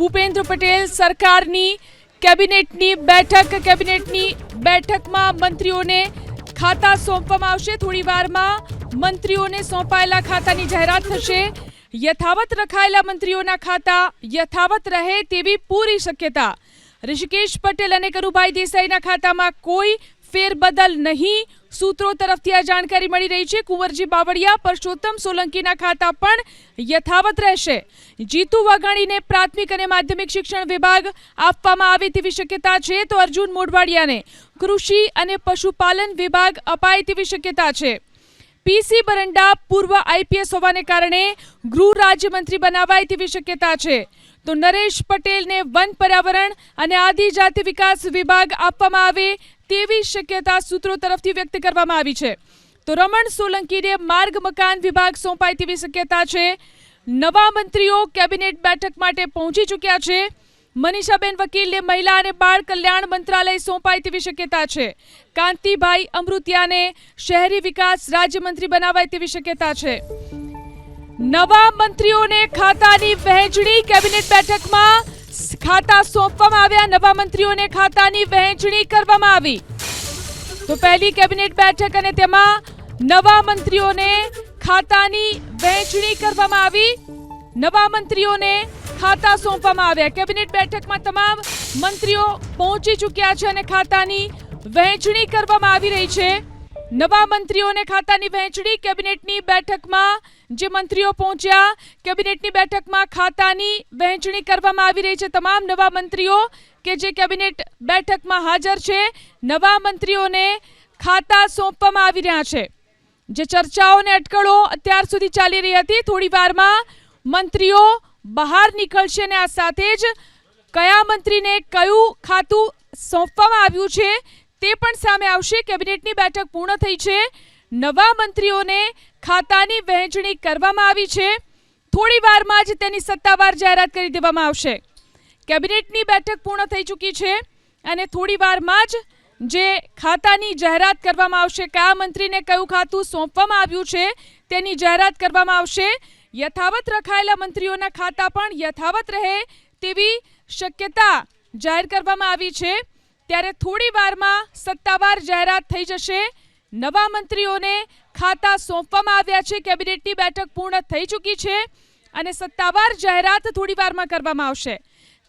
ભૂપેન્દ્ર પટેલ સરકારની કેબિનેટની બેઠક, કેબિનેટની બેઠકમાં મંત્રીઓને ખાતા સોંપવામાં આવશે. થોડી વારમાં મંત્રીઓને સોંપાયેલા ખાતાની જાહેરાત થશે. યથાવત રખાયેલા મંત્રીઓના ખાતા યથાવત રહે તેવી પૂરી શક્યતા. ઋષિકેશ પટેલ અને કરુભાઈ દેસાઈના ખાતામાં કોઈ ફેરબદલ નહીં. સૂત્રો તરફથી આ જાણકારી મળી રહી છે. કુંવરજી બાવળિયા, પરસોત્તમ સોલંકીના ખાતા પણ યથાવત રહેશે. જીતુ વાઘાણીને પ્રાથમિક અને માધ્યમિક શિક્ષણ વિભાગ આપવામાં આવે તેવી શક્યતા છે તો અર્જુન મોઢવાડિયાને કૃષિ અને પશુપાલન વિભાગ અપાય તેવી શક્યતા છે. પીસી બરંડા પૂર્વ આઈપીએસ હોવાને કારણે ગૃહ રાજ્યમંત્રી બનાવાય તેવી શક્યતા છે. તો નરેશ પટેલને વન પર્યાવરણ અને આદિજાતિ વિકાસ વિભાગ આપવામાં આવે તેવી શક્યતા સૂત્રો તરફથી વ્યક્ત કરવામાં આવી છે. તો રમણ સોલંકીને માર્ગ મકાન વિભાગ સોંપાય તેવી શક્યતા છે. નવા મંત્રીઓ કેબિનેટ બેઠક માટે પહોંચી ચૂક્યા છે. મનીષાબેન વકીલને મહિલા અને બાળ કલ્યાણ મંત્રાલય સોંપાય તેવી શક્યતા છે. કાંતિભાઈ અમૃતિયાને શહેરી વિકાસ રાજ્યમંત્રી બનાવાય તેવી શક્યતા છે. નવા મંત્રીઓને ખાતાની વહેંચણી કેબિનેટ બેઠકમાં ખાતા સોંપવામાં આવ્યા. નવા મંત્રીઓને ખાતાની વહેંચણી કરવામાં આવી. તો પહેલી કેબિનેટ બેઠક અને તેમાં નવા મંત્રીઓને ખાતાની વહેંચણી કરવામાં આવી. નવા મંત્રીઓને ખાતા સોંપવામાં આવ્યા. કેબિનેટ બેઠકમાં તમામ મંત્રીઓ પહોંચી ચૂક્યા છે અને ખાતાની વહેંચણી કરવામાં આવી રહી છે. નવા મંત્રીઓને ખાતાની વહેંચણી કેબિનેટની બેઠકમાં જે મંત્રીઓ પહોંચ્યા, કેબિનેટની બેઠકમાં ખાતાની વહેંચણી કરવામાં આવી રહી છે. તમામ નવા મંત્રીઓ કે જે કેબિનેટ બેઠકમાં હાજર છે, નવા મંત્રીઓને ખાતા સોંપવામાં આવી રહ્યા છે. જે ચર્ચાઓ અને અટકળો અત્યાર સુધી ચાલી રહી હતી, થોડી વારમાં મંત્રીઓ બહાર નીકળશે અને આ સાથે જ કયા મંત્રીને કયું ખાતું સોંપવામાં આવ્યું છે તે પણ સામે આવશે. કેબિનેટની બેઠક પૂર્ણ થઈ છે. નવા મંત્રીઓને ખાતાની વહેંચણી કરવામાં આવી છે. થોડી વારમાં જ તેની સત્તાવાર જાહેરાત કરી દેવામાં આવશે. કેબિનેટની બેઠક પૂર્ણ થઈ ચૂકી છે અને થોડી વારમાં જ જે ખાતાની જાહેરાત કરવામાં આવશે, કયા મંત્રીને કયું ખાતું સોંપવામાં આવ્યું છે તેની જાહેરાત કરવામાં આવશે. યથાવત રખાયેલા મંત્રીઓના ખાતા પણ યથાવત રહે તેવી શક્યતા જાહેર કરવામાં આવી છે. ત્યારે થોડી વારમાં સત્તાવાર જાહેરાત થઈ જશે. નવા મંત્રીઓને ખાતા સોંપવામાં આવ્યા છે. કેબિનેટની બેઠક પૂર્ણ થઈ ચૂકી છે અને સત્તાવાર જાહેરાત થોડી વારમાં કરવામાં આવશે.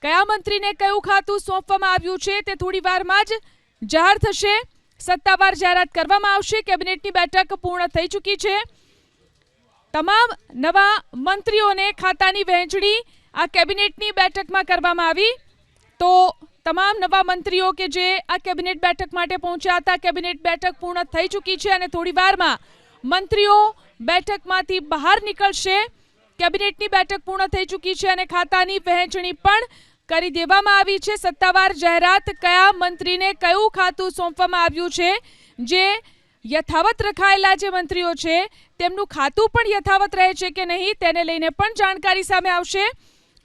કયા મંત્રીને કયું ખાતું સોંપવામાં આવ્યું છે તે થોડી વારમાં જ જાહેર થશે. સત્તાવાર જાહેરાત કરવામાં આવશે. કેબિનેટની બેઠક પૂર્ણ થઈ ચૂકી છે. તમામ નવા મંત્રીઓને ખાતાની વહેંચણી આ કેબિનેટની બેઠકમાં કરવામાં આવી. તો તમામ નવા મંત્રીઓ કે જે આ કેબિનેટ બેઠક માટે પહોંચ્યા હતા, કેબિનેટ બેઠક પૂર્ણ થઈ ચૂકી છે અને થોડી વારમાં મંત્રીઓ બેઠકમાંથી બહાર નીકળશે. કેબિનેટની બેઠક પૂર્ણ થઈ ચૂકી છે અને ખાતાની વહેંચણી પણ કરી દેવામાં આવી છે. સત્તાવાર જાહેરાત કયા મંત્રીને કયું ખાતું સોંપવામાં આવ્યું છે, જે યથાવત રખાયેલા જે મંત્રીઓ છે, તેમનું ખાતું પણ યથાવત રહે છે કે નહીં, તેને લઈને પણ જાણકારી સામે આવશે.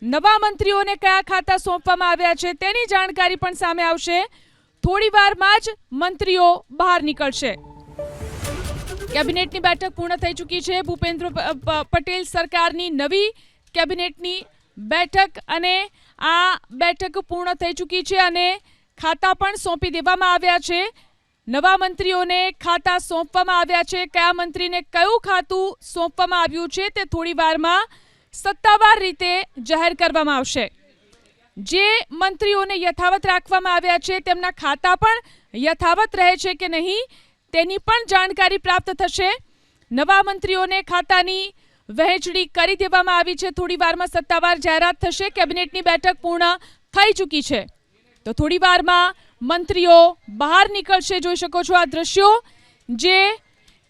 નવા મંત્રીઓને કયા ખાતા સોંપવામાં આવ્યા છે તેની જાણકારી પણ સામે આવશે. થોડી વારમાં જ મંત્રીઓ બહાર નીકળશે. કેબિનેટની બેઠક પૂર્ણ થઈ ચૂકી છે. ભૂપેન્દ્ર પટેલ સરકારની નવી કેબિનેટની બેઠક અને આ બેઠક પૂર્ણ થઈ ચૂકી છે અને ખાતા પણ સોંપી દેવામાં આવ્યા છે. નવા મંત્રીઓને ખાતા સોંપવામાં આવ્યા છે. કયા મંત્રીને કયું ખાતું સોંપવામાં આવ્યું છે તે થોડી વારમાં સત્તાવાર રીતે જાહેર કરવામાં આવશે. જે મંત્રીઓને યથાવત રાખવામાં આવ્યા છે તેમના ખાતા પણ યથાવત રહે છે કે નહીં તેની પણ જાણકારી પ્રાપ્ત થશે. નવા મંત્રીઓને ખાતાની વહેંચણી કરી દેવામાં આવી છે. થોડી વારમાં સત્તાવાર જાહેરાત થશે. કેબિનેટની બેઠક પૂર્ણ થઈ ચૂકી છે. તો થોડી વારમાં મંત્રીઓ બહાર નીકળશે, જોઈ શકો છો આ દ્રશ્યો, જે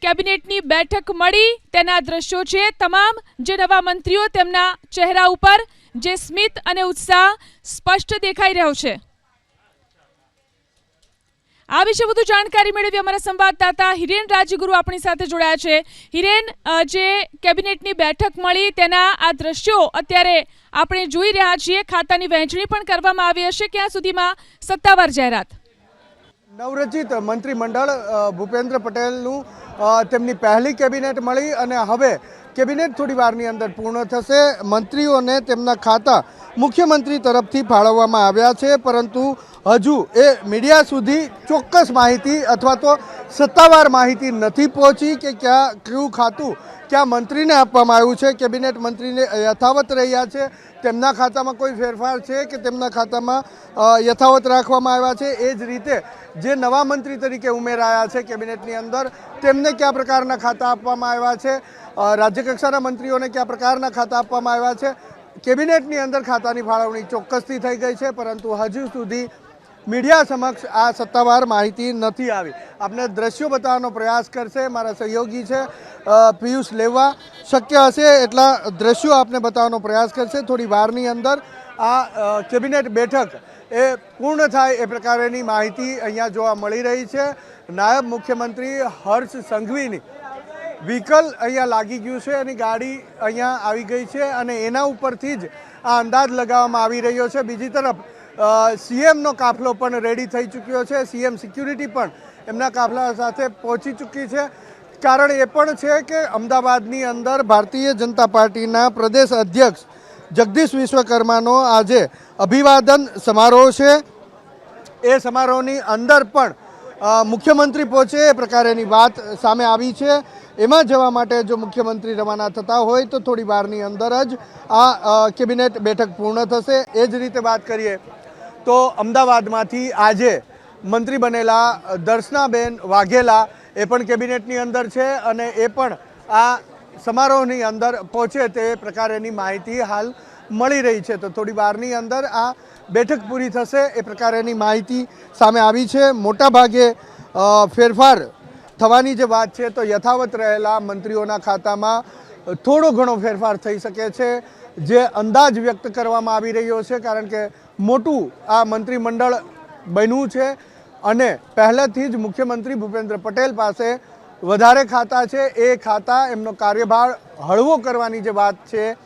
કેબિનેટની બેઠક મળી તેના દ્રશ્યો છે. તમામ જે નવા મંત્રીઓ તેમના ચહેરા ઉપર જે સ્મિત અને ઉત્સાહ સ્પષ્ટ દેખાઈ રહ્યો છે. આ વિશે વધુ જાણકારી મેળવી અમારા સંવાદદાતા હિરેન રાજગુરુ આપણી સાથે જોડાયા છે. હિરેન જે કેબિનેટની બેઠક મળી તેના આ દ્રશ્યો અત્યારે આપણે જોઈ રહ્યા છીએ. ખાતાની વહેંચણી પણ કરવામાં આવી હશે. ક્યાં સુધીમાં સત્તાવાર જાહેરાત? નવરચિત મંત્રીમંડળ ભૂપેન્દ્ર પટેલનું તેમની પહેલી કેબિનેટ મળી અને હવે કેબિનેટ થોડી વારની અંદર પૂર્ણ થશે. મંત્રીઓને તેમના ખાતા મુખ્યમંત્રી તરફથી ફાળવવામાં આવ્યા છે, પરંતુ હજુ એ મીડિયા સુધી ચોક્કસ માહિતી અથવા તો સત્તાવાર માહિતી નથી પહોંચી કે ક્યાં કયું ખાતું ક્યાં મંત્રીને આપવામાં આવ્યું છે. કેબિનેટ મંત્રીને યથાવત રહ્યા છે. તેમના ખાતામાં કોઈ ફેરફાર છે કે તેમના ખાતામાં યથાવત રાખવામાં આવ્યા છે? એ જ રીતે જે નવા મંત્રી તરીકે ઉમેરાયા છે કેબિનેટની અંદર, તેમને કયા પ્રકારના ખાતા આપવામાં આવ્યા છે? અ, રાજ્ય કક્ષાના મંત્રીઓને કયા પ્રકારના ખાતા આપવામાં આવ્યા છે? કેબિનેટની અંદર ખાતાની ફાળવણી ચોક્કસથી થઈ ગઈ છે પરંતુ હજુ સુધી મીડિયા સમક્ષ આ સત્તાવાર માહિતી નથી આવી. આપને દ્રશ્યો બતાવવાનો પ્રયાસ કરશે મારા સહયોગી છે પિયુષ લેવા. શક્ય હશે એટલા દ્રશ્યો આપને બતાવવાનો પ્રયાસ કરશે. થોડી વારની અંદર આ કેબિનેટ બેઠક એ પૂર્ણ થાય એ પ્રકારેની માહિતી અહીંયા જોવા મળી રહી છે. નાયબ મુખ્યમંત્રી હર્ષ સંઘવીની વ્હીકલ અહીંયા લાગી ગયું છે એની ગાડી અહીંયા આવી ગઈ છે અને એના ઉપરથી જ આ અંદાજ લગાવવામાં આવી રહ્યો છે. બીજી તરફ સીએમનો કાફલો પણ રેડી થઈ ચૂક્યો છે. સીએમ સિક્યુરિટી પણ એમના કાફલા સાથે પહોંચી ચૂકી છે. કારણ એ પણ છે કે અમદાવાદની અંદર ભારતીય જનતા પાર્ટીના પ્રદેશ અધ્યક્ષ જગદીશ વિશ્વકર્માનો આજે અભિવાદન સમારોહ છે. એ સમારોહની અંદર પણ મુખ્યમંત્રી પહોંચે એ પ્રકારેની વાત સામે આવી છે. એમાં જવા માટે જો મુખ્યમંત્રી રવાના થતા હોય તો થોડી વારની અંદર જ આ કેબિનેટ બેઠક પૂર્ણ થશે. એ જ રીતે વાત કરીએ તો અમદાવાદમાંથી આજે મંત્રી બનેલા દર્શનાબેન વાઘેલા એ પણ કેબિનેટની અંદર છે અને એ પણ આ સમારોહની અંદર પહોંચે તે પ્રકારેની માહિતી હાલ મળી રહી છે. તો થોડી વારની અંદર આ બેઠક પૂરી થશે એ પ્રકારેની માહિતી સામે આવી છે. મોટાભાગે ફેરફાર થવાની જે વાત છે તો યથાવત રહેલા મંત્રીઓના ખાતામાં થોડો ઘણો ફેરફાર થઈ શકે છે, જે અંદાજ વ્યક્ત કરવામાં આવી રહ્યો છે, કારણ કે મોટું આ મંત્રીમંડળ બન્યું છે. અને પહેલાંથી જ મુખ્યમંત્રી ભૂપેન્દ્ર પટેલ પાસે વધારે ખાતા છે, એ ખાતા એમનો કાર્યભાર હળવો કરવાની જે વાત છે,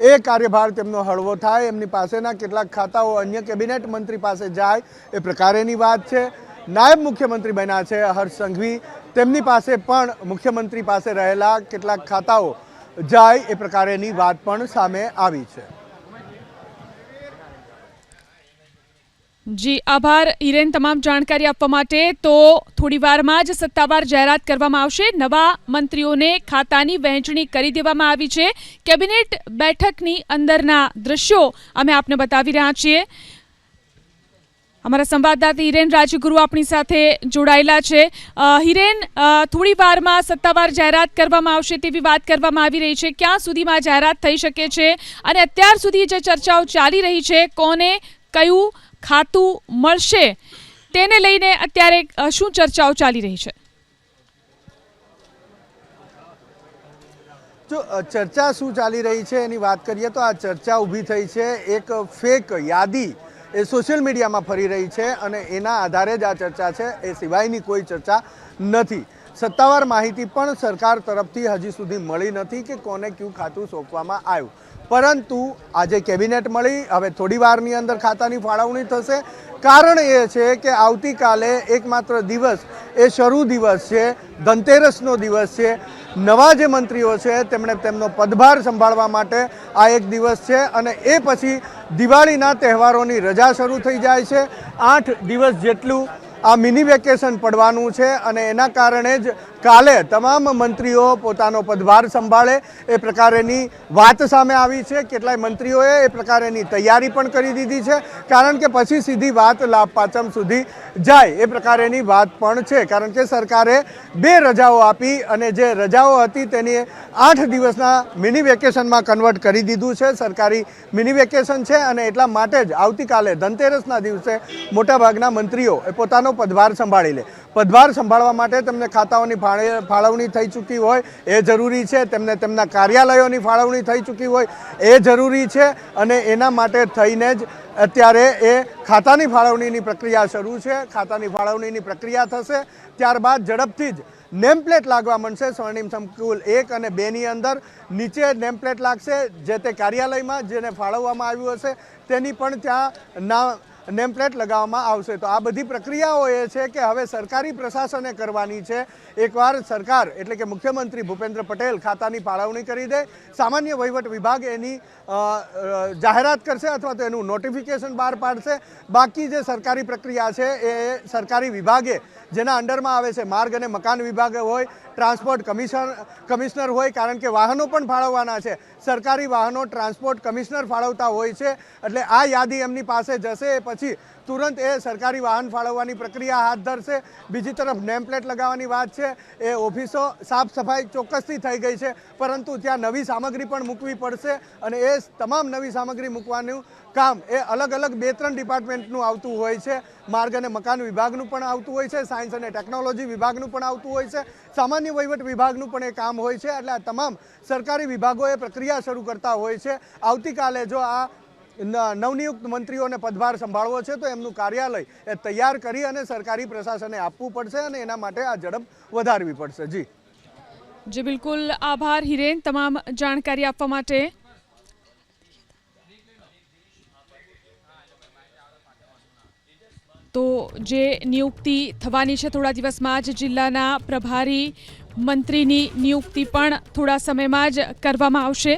એ કાર્યભાર તેમનો હળવો થાય, એમની પાસેના કેટલાક ખાતાઓ અન્ય કેબિનેટ મંત્રી પાસે જાય, એ પ્રકારેની વાત છે. નાયબ મુખ્યમંત્રી બન્યા છે, હર્ષ સંઘવી. તેમની પાસે પણ મુખ્યમંત્રી પાસે રહેલા કેટલાક ખાતાઓ જાય, એ પ્રકારેની વાત પણ સામે આવી છે. જી, આભાર. હિરેન, તમામ જાણકારી આપવા માટે તો થોડી વારમાં જ સત્તાવાર જાહેરાત કરવામાં આવશે. નવા મંત્રીઓને ખાતાની વહેંચણી કરી દેવામાં આવી છે. કેબિનેટ બેઠકની અંદરના દ્રશ્યો અમે આપને બતાવી રહ્યા છીએ. અમારા સંવાદદાતા હિરેન રાજગુરુ આપણી સાથે જોડાયેલા છે. હિરેન થોડી વારમાં સત્તાવાર જાહેરાત કરવામાં આવશે તેવી વાત કરવામાં આવી રહી છે. ક્યાં સુધીમાં જાહેરાત થઈ શકે છે? અને અત્યાર સુધી જે ચર્ચાઓ ચાલી રહી છે, કોને, કયું ખાતું મળશે તેને લઈને અત્યારે શું ચર્ચાઓ ચાલી રહી છે? જો ચર્ચા શું ચાલી રહી છે એની વાત કરીએ તો આ ચર્ચા ઊભી થઈ છે. એક ફેક યાદી એ સોશિયલ મીડિયામાં ફરી રહી છે અને એના આધારે જ આ ચર્ચા છે. એ સિવાયની કોઈ ચર્ચા નથી. સત્તાવાર માહિતી પણ સરકાર તરફથી હજી સુધી મળી નથી કે કોને કયું ખાતું સોંપવામાં આવ્યું. પરંતુ આજે કેબિનેટ મળી, હવે થોડી વારની અંદર ખાતાની ફાળવણી થશે. કારણ એ છે કે આવતીકાલે એકમાત્ર દિવસ એ શરૂ દિવસ છે, ધનતેરસનો દિવસ છે. નવા જે મંત્રીઓ છે, તેમણે તેમનો પદભાર સંભાળવા માટે આ એક દિવસ છે અને એ પછી દિવાળીના તહેવારોની રજા શરૂ થઈ જાય છે. આઠ દિવસ જેટલું આ મિની વેકેશન પડવાનું છે અને એના કારણે જ કાલે તમામ મંત્રીઓ પોતાનો પદભાર સંભાળે એ પ્રકારેની વાત સામે આવી છે. કેટલાય મંત્રીઓએ એ પ્રકારેની તૈયારી પણ કરી દીધી છે. કારણ કે પછી સીધી વાત લાભ પાંચમ સુધી જાય એ પ્રકારેની વાત પણ છે. કારણ કે સરકારે બે રજાઓ આપી અને જે રજાઓ હતી તેની આઠ દિવસના મિની વેકેશનમાં કન્વર્ટ કરી દીધું છે. સરકારી મિની વેકેશન છે અને એટલા માટે જ આવતીકાલે ધનતેરસના દિવસે મોટાભાગના મંત્રીઓ એ પોતાનો પદભાર સંભાળી લે. પદભાર સંભાળવા માટે તેમને ખાતાઓની ફાળવણી થઈ ચૂકી હોય, એ જરૂરી છે. તેમને તેમના કાર્યાલયોની ફાળવણી થઈ ચૂકી હોય, એ જરૂરી છે. અને એના માટે થઈને જ અત્યારે એ ખાતાની ફાળવણીની પ્રક્રિયા શરૂ છે. ખાતાની ફાળવણીની પ્રક્રિયા થશે. ત્યારબાદ ઝડપથી જ નેમપ્લેટ લાગવા મળશે સ્વર્ણિમ સંકુલ એક અને બેની અંદર નીચે નેમપ્લેટ લાગશે. જે તે કાર્યાલયમાં, જેને ફાળવવામાં આવ્યું હશે, તેની પણ ત્યાં ના નેમ પ્લેટ લગાવવામાં આવશે. તો આ બધી પ્રક્રિયાઓ એ છે કે હવે સરકારી પ્રશાસને કરવાની છે. એકવાર સરકાર, એટલે કે મુખ્યમંત્રી ભૂપેન્દ્ર પટેલ ખાતાની ફાળવણી કરી દે, સામાન્ય વહીવટ વિભાગ એની જાહેરાત કરશે અથવા તો એનું નોટિફિકેશન બહાર પાડશે. બાકી જે સરકારી પ્રક્રિયા છે એ સરકારી વિભાગે, જેના અંડરમાં આવે છે માર્ગ અને મકાન વિભાગ હોય ટ્રાન્સપોર્ટ કમિશન, કમિશનર હોય, કારણ કે વાહનો પણ ફાળવવાના છે. સરકારી વાહનો ટ્રાન્સપોર્ટ કમિશનર ફાળવતા હોય છે, એટલે આ યાદી એમની પાસે જશે, પછી તુરંત એ સરકારી વાહન ફાળવવાની પ્રક્રિયા હાથ ધરશે. બીજી તરફ નેમ પ્લેટ લગાવવાની વાત છે, એ ઓફિસો સાફ સફાઈ ચોક્કસથી થઈ ગઈ છે, પરંતુ ત્યાં નવી સામગ્રી પણ મૂકવી પડશે, અને એ તમામ નવી સામગ્રી મૂકવાનું કામ એ અલગ અલગ બે ત્રણ ડિપાર્ટમેન્ટનું આવતું હોય છે. માર્ગ અને મકાન વિભાગનું પણ આવતું હોય છે. સાયન્સ અને ટેકનોલોજી વિભાગનું પણ આવતું હોય છે. સામાન્ય વહીવટ વિભાગનું પણ એ કામ હોય છે. એટલે આ તમામ સરકારી વિભાગોએ પ્રક્રિયા શરૂ કરતા હોય છે. આવતીકાલે જો આ નવનિયુક્ત મંત્રીઓને પદભાર સંભાળવો છે, તો એમનું કાર્યાલય એ તૈયાર કરી અને સરકારી પ્રશાસને આપવું પડશે અને એના માટે આ ઝડપ વધારવી પડશે. જી. જી, બિલકુલ. આભાર હિરેન. તમામ જાણકારી આપવા માટે તો જે નિયુક્તિ થવાની છે થોડા દિવસમાં જ જિલ્લાના પ્રભારી મંત્રીની નિયુક્તિ પણ થોડા સમયમાં જ કરવામાં આવશે.